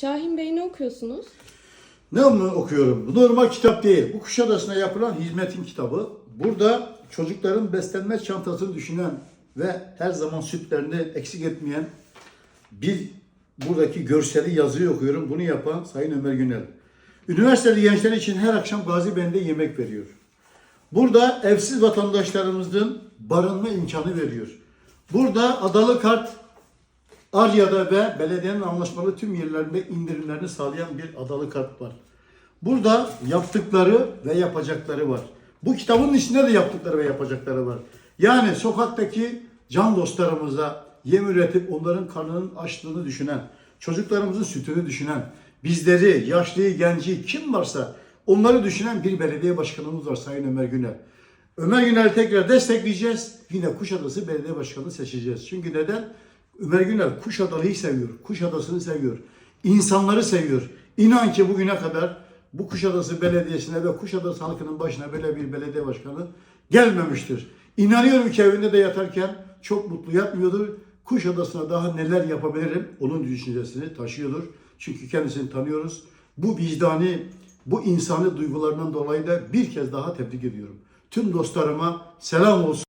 Şahin Bey ne okuyorsunuz? Ne okuyorum? Bu normal kitap değil. Bu Kuşadası'na yapılan hizmetin kitabı. Burada çocukların beslenme çantasını düşünen ve her zaman sütlerini eksik etmeyen bir buradaki görseli yazıyı okuyorum. Bunu yapan Sayın Ömer Günel. Üniversiteli gençler için her akşam Gazi Bey'inde yemek veriyor. Burada evsiz vatandaşlarımızın barınma imkanı veriyor. Burada adalı kart Arya'da ve belediyenin anlaşmalı tüm yerlerinde indirimlerini sağlayan bir adalı kart var. Burada yaptıkları ve yapacakları var. Bu kitabın içinde de yaptıkları ve yapacakları var. Yani sokaktaki can dostlarımıza yem üretip onların karnının açlığını düşünen, çocuklarımızın sütünü düşünen, bizleri, yaşlıyı, genci kim varsa onları düşünen bir belediye başkanımız var Sayın Ömer Günel. Ömer Günel'i tekrar destekleyeceğiz. Yine Kuşadası Belediye Başkanı seçeceğiz. Çünkü neden? Ömer Günel Kuşadalı'yı seviyor. Kuşadası'nı seviyor. İnsanları seviyor. İnan ki bugüne kadar bu Kuşadası Belediyesi'ne ve Kuşadası halkının başına böyle bir belediye başkanı gelmemiştir. İnanıyorum ki evinde de yatarken çok mutlu yatmıyordur. Kuşadası'na daha neler yapabilirim onun düşüncesini taşıyordur. Çünkü kendisini tanıyoruz. Bu vicdani, bu insani duygularından dolayı da bir kez daha tebrik ediyorum. Tüm dostlarıma selam olsun.